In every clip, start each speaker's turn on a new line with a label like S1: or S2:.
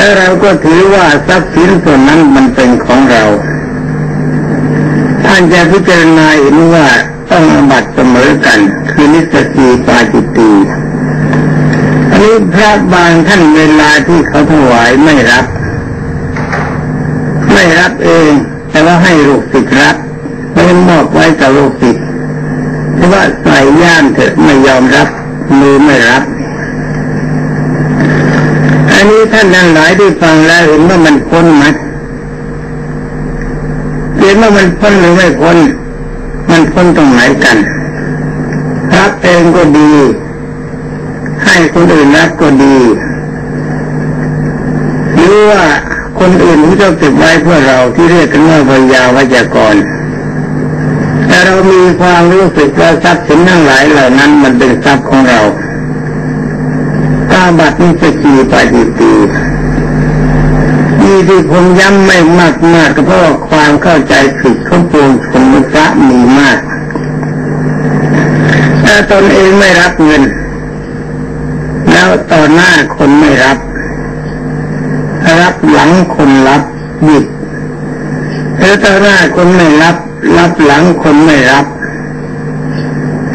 S1: แล้วเราก็ถือว่าทรัพย์สินส่วนนั้นมันเป็นของเรา ท่านจะพิจารณาเห็นว่าต้องอบัตเสมอกัน คือนิสกีปาจิตีอันนี้พระบางท่านเวลาที่เขาถวายไม่รับ ไม่รับเอง แต่ว่าให้ลูกศิษย์รับไม่มอบไว้กับลูกศิษย์เพราะว่าใส่ย่ามเถอะไม่ยอมรับ มือไม่รับ อันนี้ท่านทั้งหลายที่ฟังแล้วเห็นว่ามันพ้นไหมเห็นว่ามันพ้นหรือไม่พ้น มันพ้นกัน รับเองก็ดี ให้คนอื่นรับก็ดีหรือว่าคนอื่นที่เราเก็บไว้เพื่อเราที่เรียกกันว่าวิยาวิจกรแต่เรามีความรู้สึกว่าทรัพย์สินทั้งหลายเหล่านั้นมันเป็นทรัพย์ของเราตาบัตรนี้จะขี่ไปดีตีมีที่ผมย้ำไม่มากมากก็เพราะความเข้าใจผิดของปวงชนมุสะมีมาก ถ้าตนเองไม่รับเงิน แล้วต่อหน้าคนไม่รับ รับหลังคนรับบิดแล้วต่อหน้าคนไม่รับ รับหลังคนไม่รับ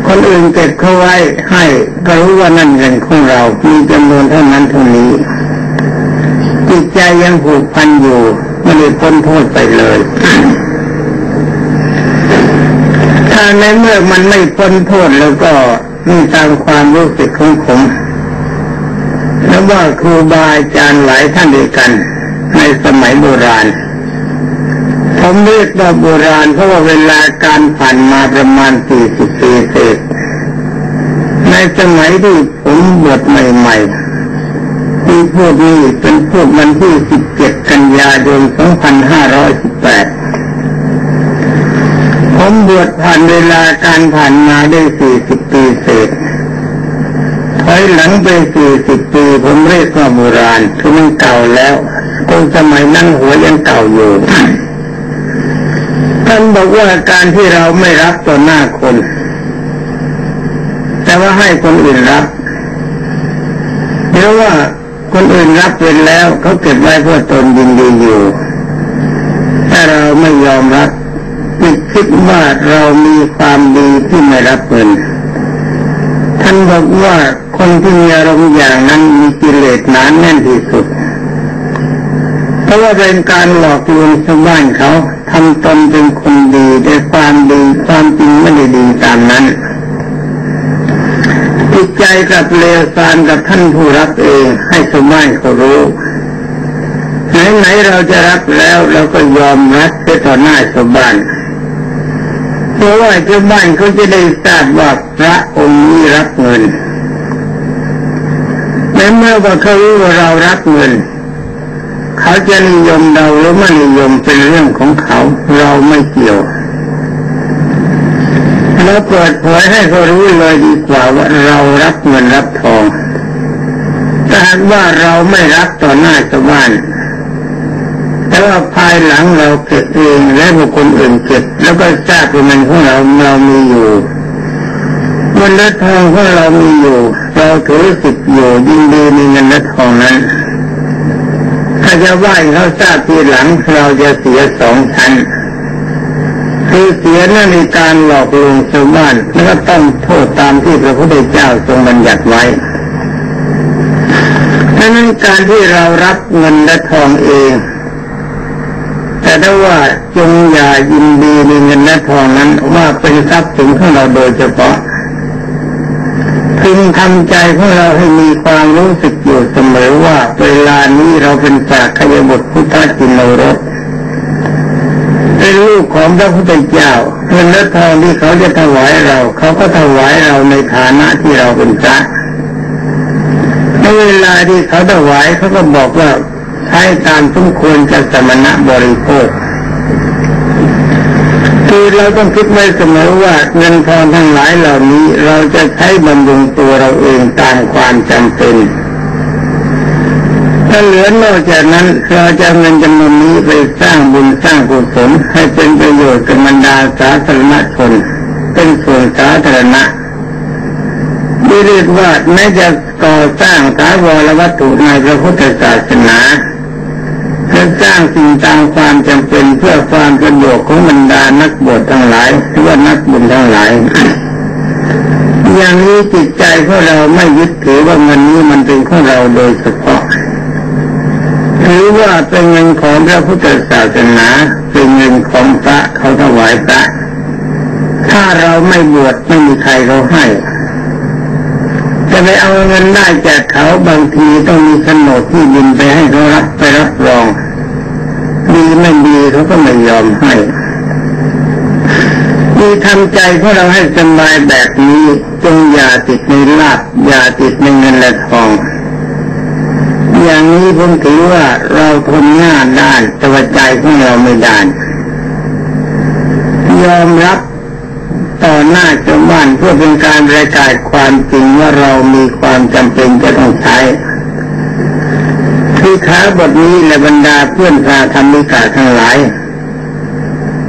S1: คนอื่นเก็บเขาไว้ให้ก็รู้ว่านั่นเงินของเรา มีจำนวนเท่านั้นเท่านี้ จิตใจยังผูกพันอยู่ไม่ได้พ้นโทษไปเลย ถ้าในเมื่อมันไม่พ้นโทษแล้วก็นี่ตามความรู้สึกของผมแล้วว่าครูบาอาจารย์หลายท่านด้วยกัน ในสมัยโบราณผมเรียกว่าโบราณเพราะว่าเวลาการผ่านมาประมาณสี่สิบปีเศษในสมัยที่ผมบวชใหม่ๆที่พูดนี้เป็นพูดวันที่สิบเจ็ดกันยายนสองพันห้าร้อยสิบแปด ผมบวชผ่านเวลาการผ่านมาได้สี่สิบปีเศษถอยหลังไปสี่สิบปี ผมเรียกว่าโบราณคือมันเก่าแล้วคนสมัยนั้นหัวยังเก่าอยู่ท่านบอกว่าการที่เราไม่รับต่อหน้าคน แต่ว่าให้คนอื่นรับเพราะว่าคนอื่นรับเป็นแล้วเขาเก็บไว้เพื่อตนยินดีอยู่ถ้าเราไม่ยอมรับ คิดว่าเรามีความดีที่ไม่รับเงินท่านบอกว่าคนที่มีอารมณ์อย่างนั้นมีกิเลสหนานแน่นที่สุด เพราะว่าเป็นการหลอกลวงชาวบ้านเขาทำตนเป็นคนดีได้ความดีความจริงไม่ได้ดีตามนั้นจิตใจกับเลวซานกับท่านผู้รับเองให้ชาวบ้านเขารู้ไหนๆเราจะรับแล้วเราก็ยอมรับเสียต่อหน้าชาวบ้าน พราะว่าชาวบ้านเขาจะได้ทราบว่าพระองค์นี้รับเงินในเมื่อว่าเขารู้ว่าเรารับเงิน เขาจะนิยมเราหรือไม่นิยมเป็นเรื่องของเขาเราไม่เกี่ยวเราเปิดเผยให้เขารู้เลยดีกว่าว่าเรารับเงินรับทองถ้าหากว่าเราไม่รับต่อหน้าชาวบ้าน แต่ว่าภายหลังเราเก็บเองและบุคคลอื่นเก็บแล้วก็ทราบว่ามันของเราเรามีอยู่เงินและทองของเรามีอยู่ เราถือสิทธิ์อยู่ยินดีในเงินและทองนั้น ถ้าจะไหว้เขาทราบทีหลังเราจะเสียสองชั้นคือเสียนั่นในการหลอกลวงชาวบ้านแล้วก็ต้องโทษตามที่พระพุทธเจ้าทรงบัญญัติไว้ดังนั้นการที่เรารับเงินและทองเอง แต่ถ้าว่าจงอ ยินดีในเงินและทองนั้นว่าเป็นทรัพย์สินของเราโดยเฉพาะพึงทำใจของเราให้มีความรู้สึกอยู่เสมอว่าเวลานี้เราเป็นสากยบุตรพุทธจินโนรสเป็นลูกของพระพุทธเจ้าเงินและทองที่เขาจะถวายเรา เขาก็ถวายเราในฐานะที่เราเป็นพระในเวลาที่เขาถวายเขาก็บอกว่าใช้ตามสมควรกับสมณะบริโภค คือเราต้องคิดไว้เสมอว่าเงินทองทั้งหลายเหล่านี้เราจะใช้บำรุงตัวเราเองตามความจำเป็น ถ้าเหลือนอกจากนั้นเราจะเงินจำนวนนี้ไปสร้างบุญสร้างกุศลให้เป็นประโยชน์กับบรรดาสาธารณชน เป็นส่วนสาธารณะที่เรียกว่าแม้จะก่อสร้างถาวรวัตถุในพระพุทธศาสนา ความจำเป็นเพื่อความสะดวกของบรรดานักบวชทั้งหลายหรือว่านักบุญทั้งหลาย อย่างนี้จิตใจของเราไม่ยึดถือว่าเงินนี้มันเป็นของเราโดยเฉพาะถือว่าเป็นเงินของพระพุทธศาสนาเป็นเงินของพระเขาถวายพระถ้าเราไม่บวชไม่มีใครเขาให้ จะไปเอาเงินได้จากเขาบางทีต้องมีโฉนดที่ดินไปให้เขารับไปรับรองดีไม่ดีเขาก็ไม่ยอมให้มีทำใจของเราให้สบายแบบนี้ จงอย่าติดในลาบอย่าติดในเงินและทอง อย่างนี้ผมถือว่าเราทนหน้าด้านแต่ว่าใจของเราไม่ด้านยอมรับ ต่อหน้าชาวบ้านเพื่อเป็นการประกาศความจริงว่าเรามีความจำเป็นจะต้องใช้คือขาบทนี้และบรรดาเพื่อนพาธรรมิกาทั้งหลาย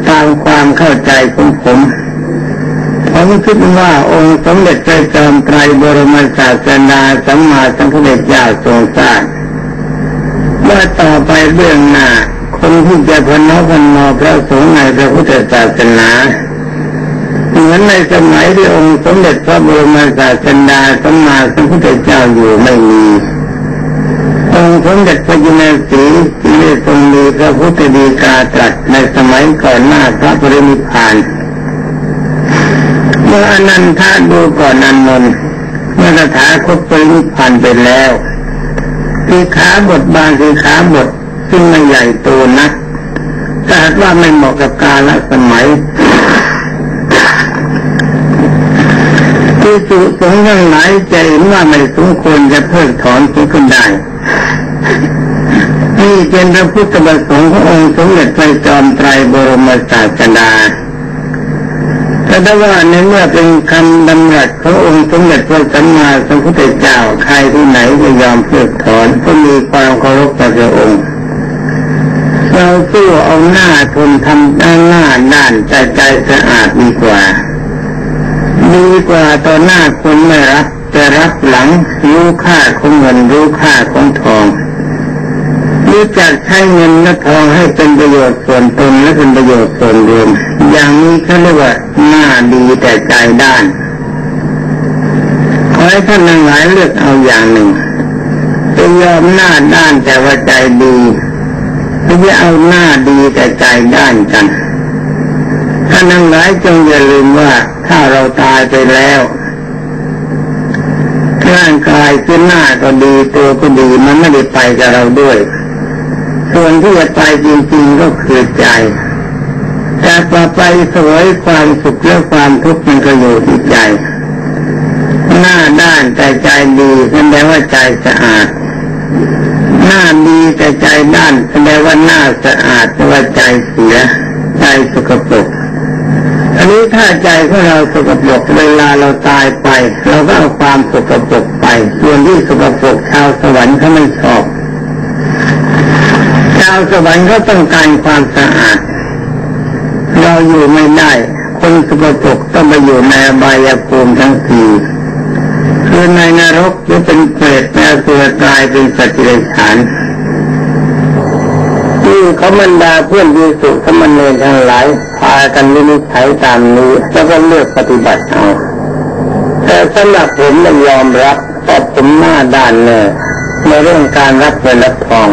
S1: ตามความเข้าใจของผมผมคิดว่าองค์สมเด็จพระจอมไตรบรมศาสดาสัมมาสัมพุทธเจ้าทรงสร้างว่าต่อไปเบื้องหน้าคนที่จะพนพนอพระสงฆ์ในพระพุทธศาสนา อนในสมัยที่องค์สมเด็จพระบรมศาสดาสัมมาสัมพุทธเจ้าอยู่ไม่มีองค์สมเด็จพระจินสีที่ได้ทรงมีพระพุทธดีกาตรัสในสมัยก่อนหน้าพระปรินิพพานเมื่ออนันทาดูก่อนนันนนเมื่อสถาคตปรินิพพานไปแล้วคือขาบทบางคือขาบทซึ่งไม่ใหญ่โตนักแต่ว่าไม่เหมาะกับกาลสมัย ที่สุสงฆ์ทั้งหลายจะเห็นว่าไม่สมควรจะเพิกถอนเสียขึ้นได้นี่เป็นพระพุทธประสงค์ขององค์สมเด็จพระจอมไตรบรมศาสดาแต่ได้ว่าในเมื่อเป็นคำดำรัสขององค์สมเด็จพระสัมมาสัมพุทธเจ้าใครที่ไหนจะยอมเพิกถอนก็มีความเคารพต่อพระองค์เราสู้เอาหน้าทนทำด้านหน้าด้านใจใจสะอาดดีกว่า ดีกว่าต่อหน้าคนไม่รับแต่รับหลังรู้ค่าของเงินรู้ค่าของทองรู้จักใช้เงินและทองให้เป็นประโยชน์ส่วนตนและเป็นประโยชน์ส่วนรวม อย่างนี้เขาเรียกว่าหน้าดีแต่ใจด้านขอให้ท่านทั้งหลายเลือกเอาอย่างหนึ่งจะยอมหน้าด้านแต่ว่าใจดีหรือจะเอาหน้าดีแต่ใจด้านกัน ท่านทั้งหลายจงอย่าลืมว่าถ้าเราตายไปแล้วร่างกายขึ้นหน้าก็ดีตัวก็ดีมันไม่ได้ไปกับเราด้วย ส่วนที่จะไปจริงๆก็คือใจ แต่พอไปสวยความสุขและความทุกข์มันก็อยู่ที่ใจ หน้าด้านแต่ใจดีแสดงว่าใจสะอาด หน้าดีแต่ใจด้านแสดงว่าหน้าสะอาดแต่ว่าใจเสียใจสกปรก นนี้ถ้าใจของเราสกปรกเวลาเราตายไป เราก็เอาความสกปรกไปส่วนที่สกปรกชาวสวรรค์เขาไม่ชอบ ชาวสวรรค์เขาต้องการความสะอาด เราอยู่ไม่ได้ คนสกปรกต้องไปอยู่ในบายภูมิทั้งสี่คือในนรกหรือเป็นเปรตในสุรกายเป็นสัตว์เดรัจฉาน ที่เขาบรรดาเพื่อนยีสุขมันเนรทั้งหลายพากันวินิจฉัยตามนี้ แล้วก็เลือกปฏิบัติเอาแต่สำหรับผมไม่ยอมรับเพราะผมหน้าด้านเน่ในเรื่องการรับเงินรับทอง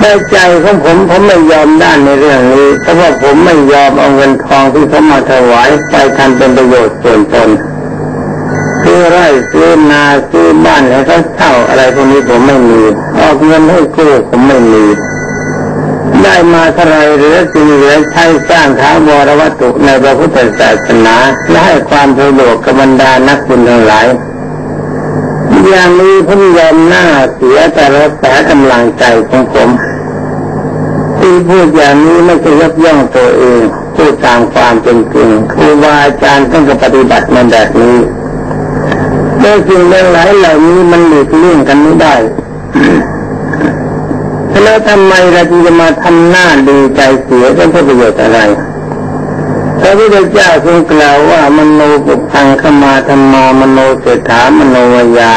S1: ในใจของผมผมไม่ยอมด้านในเรื่องนี้เพราะว่าผมไม่ยอมเอาเงินทองที่เขามาถวายไปทำเป็นประโยชน์ส่วนตนซื้อไร่ซื้อนาซื้อบ้านให้เขาเช่าอะไรพวกนี้ผมไม่มีออกเงินให้กู้ผมไม่มี ได้มาเท่าไรเหลือจึงเหลือใช้สร้างท้าวรวัตถุในพระพุทธศาสนาและให้ความสะดวกกับบรรดานักบุญทั้งหลาย อย่างนี้ผมยอมหน้าเสียแต่รักษากำลังใจของผมที่พูดอย่างนี้ไม่ใช่ยกย่องตัวเองพูดตามความเป็นจริงครูบาอาจารย์ต้องปฏิบัติมาแบบนี้เรื่องสิ่งหลายเหล่านี้มันหลีกเลี่ยงกันไม่ได้ แล้วทำไมเราจะมาทำหน้าดีใจเสียเพื่อประโยชน์อะไรพระพุทธเจ้าทรงกล่าวว่ามโนปุพังขมาธรรมามโนเสถามโนวยา